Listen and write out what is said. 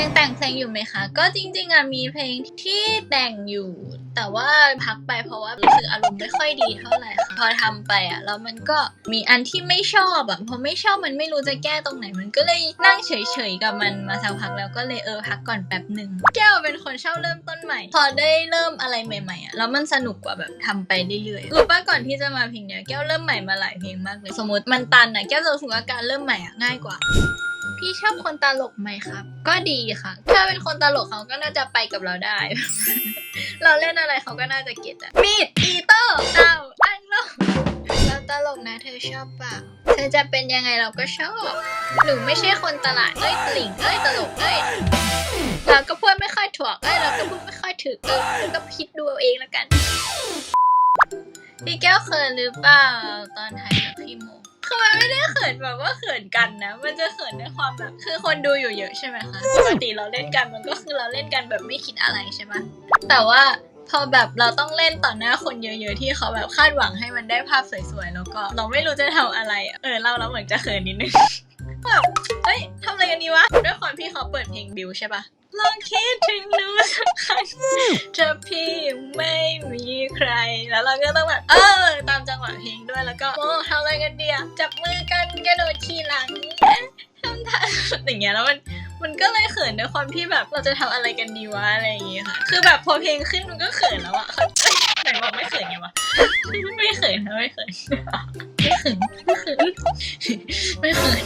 ยังแต่งเพลงอยู่ไหมคะ ก็จริงๆอะมีเพลงที่แต่งอยู่ แต่ว่าพักไปเพราะว่ารู้สึกอารมณ์ไม่ค่อยดีเท่าไหร่ค่ะ พอทำไปอะแล้วมันก็มีอันที่ไม่ชอบอะพอไม่ชอบมันไม่รู้จะแก้ตรงไหน มันก็เลยนั่งเฉยๆกับมันมาสักพักแล้วก็เลยเออพักก่อนแป๊บหนึ่งแก้วเป็นคนชอบเริ่มต้นใหม่ พอได้เริ่มอะไรใหม่ๆอะแล้วมันสนุกกว่าแบบทำไปเรื่อยๆรู้ป่ะก่อนที่จะมาเพลงเนี้ยแก้วเริ่มใหม่มาหลายเพลงมากเลยสมมติมันตันอะแก้วจะรู้สึกว่าการเริ่มใหม่อะง่ายกว่า พี่ชอบคนตลกไหมครับ ก็ดีค่ะ ถ้าเป็นคนตลกเขาก็น่าจะไปกับเราได้ เราเล่นอะไรเขาก็น่าจะเก็ตอะมีดอีโต้เต้าอันโลเราตลกนะเธอชอบเปล่าเธอจะเป็นยังไงเราก็ชอบ หนูไม่ใช่คนตลาดเอ้ยปลิ่งเอ้ยตลกเอ้ยเราก็พูดไม่ค่อยถูกเอ้ยเราก็พูดไม่ค่อยถึกเออก็คิดดูเอาเองแล้วกัน พี่แก้วเขินหรือเปล่าตอนถ่ายกับพี่โม คือมันไม่ได้เขินแบบว่าเขินกันนะ มันจะเขินในความแบบ คือคนดูอยู่เยอะใช่ไหมคะ ปกติเราเล่นกันมันก็คือเราเล่นกันแบบไม่คิดอะไรใช่ปะแต่ว่าพอแบบเราต้องเล่นต่อหน้าคนเยอะ ๆ ที่เขาแบบคาดหวังให้มันได้ภาพสวยๆ แล้วก็เราไม่รู้จะทำอะไรอะเออเราเราเหมือนจะเขินนิดนึง แบบเฮ้ยทำอะไรกันดีวะ ด้วยความที่เขาเปิดเพลงบิวใช่ปะลองคิดถึงหนูสักครั้งถ้าพี่ไม่มีใคร แล้วเราก็ต้องแบบ เออ ด้วยแล้วก็โอ้ทำอะไรกันดีอะจับมือกันกระโดดขี่หลังเอ๊ะทำท่าอย่างเงี้ยแล้วมันมันก็เลยเขินด้วยความที่แบบเราจะทำอะไรกันดีวะอะไรอย่างเงี้ยค่ะ คือแบบพอเพลงขึ้นมันก็เขินแล้วอะไหนบอกไม่เขินไงวะไม่เขินนะไม่เขินไม่เขินไม่เขินไม่เขิน